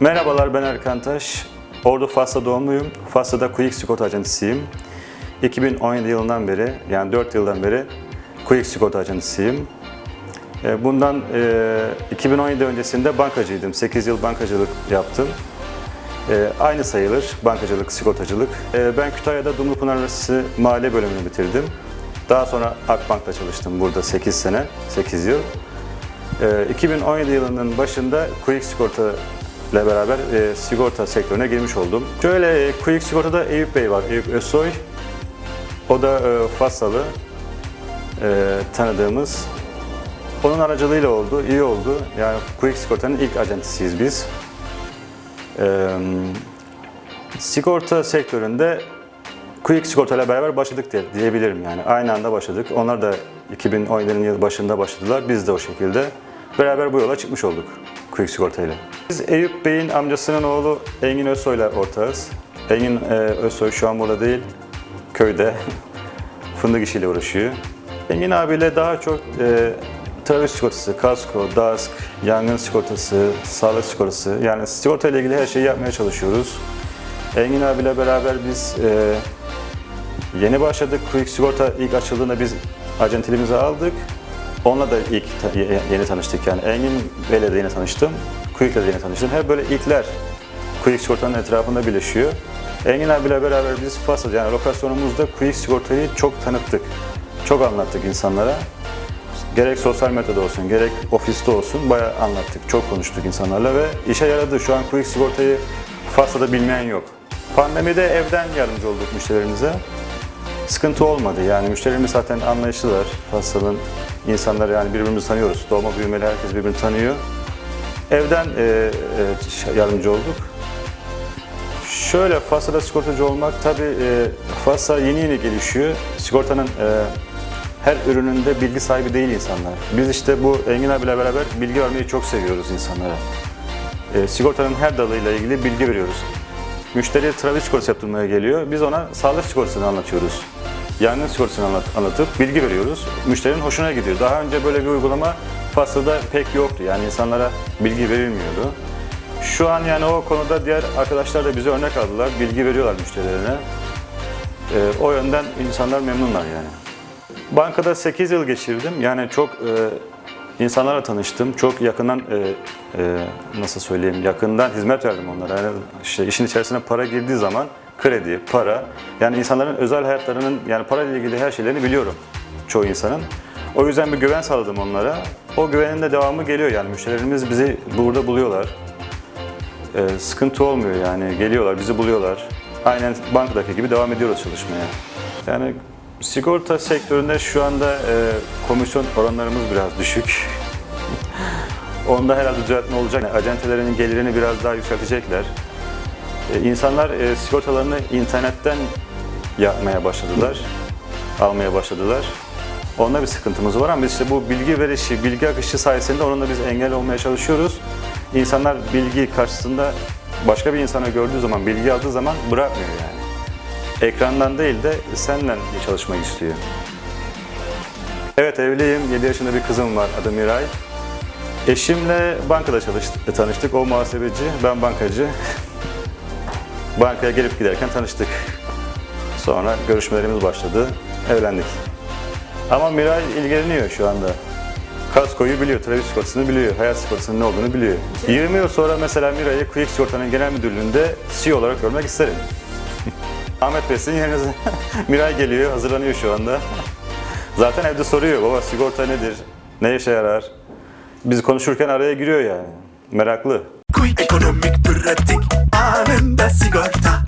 Merhabalar ben Erkan Taş. Ordu Fas'ta doğumluyum. Fas'ta Quick Sigorta ajantisiyim. 2017 yılından beri yani 4 yıldan beri Quick Sigorta ajantisiyim. E, Bundan e, 2017 öncesinde bankacıydım. 8 yıl bankacılık yaptım. E, aynı sayılır bankacılık, sigortacılık. E, ben Kütahya'da Dumlupınar Üniversitesi Maliye bölümünü bitirdim. Daha sonra Akbank'ta çalıştım burada 8 sene, 8 yıl. E, 2017 yılının başında Quick Sigorta ile beraber e, sigorta sektörüne girmiş oldum. Şöyle e, Quick Sigorta'da Eyüp Bey var, Eyüp Özsoy. O da e, Fassalı e, tanıdığımız. Onun aracılığıyla oldu, iyi oldu. Yani Quick Sigorta'nın ilk acentisiyiz biz. Ee, sigorta sektöründe Quick Sigorta ile beraber başladık diye, diyebilirim yani. Aynı anda başladık. Onlar da 2017'nin yıl başında başladılar. Biz de o şekilde. Beraber bu yola çıkmış olduk Quick Sigorta ile. Biz Eyüp Bey'in amcasının oğlu Engin Özsoy ile ortağız. Engin e, Özsoy şu an burada değil, köyde. Fındık işiyle uğraşıyor. Engin abiyle daha çok e, trafik sigortası, kasko, DASK, yangın sigortası, sağlık sigortası yani sigorta ile ilgili her şeyi yapmaya çalışıyoruz. Engin abiyle beraber biz e, yeni başladık. Quick Sigorta ilk açıldığında biz acenteliğimizi aldık. Onunla da ilk yeni tanıştık yani. Engin Bey'le de yeni tanıştım. Quick'le de yeni tanıştım. Hep böyle ilkler Quick Sigorta'nın etrafında birleşiyor. Engin abiyle beraber biz Fasıl yani lokasyonumuzda Quick Sigorta'yı çok tanıttık. Çok anlattık insanlara. Gerek sosyal medyada olsun, gerek ofiste olsun bayağı anlattık, çok konuştuk insanlarla ve işe yaradı. Şu an Quick Sigorta'yı Fas'ta bilmeyen yok. Pandemide evden yardımcı olduk müşterilerimize. Sıkıntı olmadı yani müşterilerimiz zaten anlayışlılar. Fas'ın insanları yani birbirimizi tanıyoruz. Doğma büyümeli herkes birbirini tanıyor. Evden e, e, yardımcı olduk. Şöyle Fas'ta sigortacı olmak tabii e, Fas'a yeni yeni gelişiyor. Sigortanın e, her ürününde bilgi sahibi değil insanlar. Biz işte bu Engin abiyle beraber bilgi vermeyi çok seviyoruz insanlara. E, sigortanın her dalıyla ilgili bilgi veriyoruz. Müşteri trafik sigortası yaptırmaya geliyor. Biz ona sağlık sigortasını anlatıyoruz. Yangın sigortasını anlat, anlatıp bilgi veriyoruz. Müşterinin hoşuna gidiyor. Daha önce böyle bir uygulama Fas'ta pek yoktu. Yani insanlara bilgi verilmiyordu. Şu an yani o konuda diğer arkadaşlar da bize örnek aldılar. Bilgi veriyorlar müşterilerine. E, o yönden insanlar memnunlar yani. Bankada 8 yıl geçirdim. Yani çok e, insanlarla tanıştım. Çok yakından e, e, nasıl söyleyeyim yakından hizmet verdim onlara. Yani işte işin içerisine para girdiği zaman kredi, para yani insanların özel hayatlarının yani parayla ilgili her şeylerini biliyorum çoğu insanın. O yüzden bir güven sağladım onlara. O güvenin de devamı geliyor yani müşterilerimiz bizi burada buluyorlar. E, sıkıntı olmuyor yani geliyorlar bizi buluyorlar. Aynen bankadaki gibi devam ediyoruz çalışmaya. Yani sigorta sektöründe şu anda e, komisyon oranlarımız biraz düşük. Onda herhalde düzeltme olacak. Yani acentelerin gelirini biraz daha yükseltecekler. E, insanlar e, sigortalarını internetten yapmaya başladılar, almaya başladılar. Onda bir sıkıntımız var ama biz işte bu bilgi verişi, bilgi akışı sayesinde onunla biz engel olmaya çalışıyoruz. İnsanlar bilgi karşısında başka bir insanı gördüğü zaman, bilgi aldığı zaman bırakmıyor yani. Ekrandan değil de seninle çalışmak istiyor. Evet evliyim, 7 yaşında bir kızım var adı Miray. Eşimle bankada çalıştık, tanıştık. O muhasebeci, ben bankacı. Bankaya gelip giderken tanıştık. Sonra görüşmelerimiz başladı, evlendik. Ama Miray ilgileniyor şu anda. Kaskoyu biliyor, trafik sigortasını biliyor, hayat sigortasının ne olduğunu biliyor. 20 yıl sonra mesela Miray'ı Quick Sigorta'nın genel müdürlüğünde CEO olarak görmek isterim. Ahmet Bey sizin yerinize Miray geliyor, hazırlanıyor şu anda. Zaten evde soruyor, baba sigorta nedir, ne işe yarar? Biz konuşurken araya giriyor yani, meraklı. Quick ekonomik pratik anında sigorta